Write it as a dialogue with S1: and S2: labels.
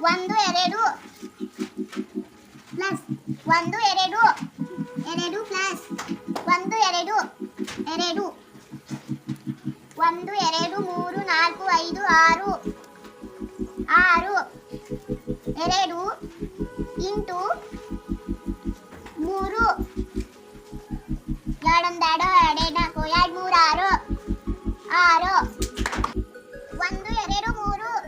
S1: ಒಂದು, ಎರಡು. ಪ್ಲಸ್ ಒಂದು, ಎರಡು. ಎರಡು ಪ್ಲಸ್ ಒಂದು, ಎರಡು. ಎರಡು. ಒಂದು, ಎರಡು, ಮೂರು, ನಾಲ್ಕು, ಐದು, ಆರು. ಆರು. ಎರಡು ಇಂಟು ಮೂರು. ಎರಡೊಂದೆರಡು ಎರಡು ಎರಡು ನಾಲ್ಕು ಎರಡು, ಮೂರು. ಆರು ಆರು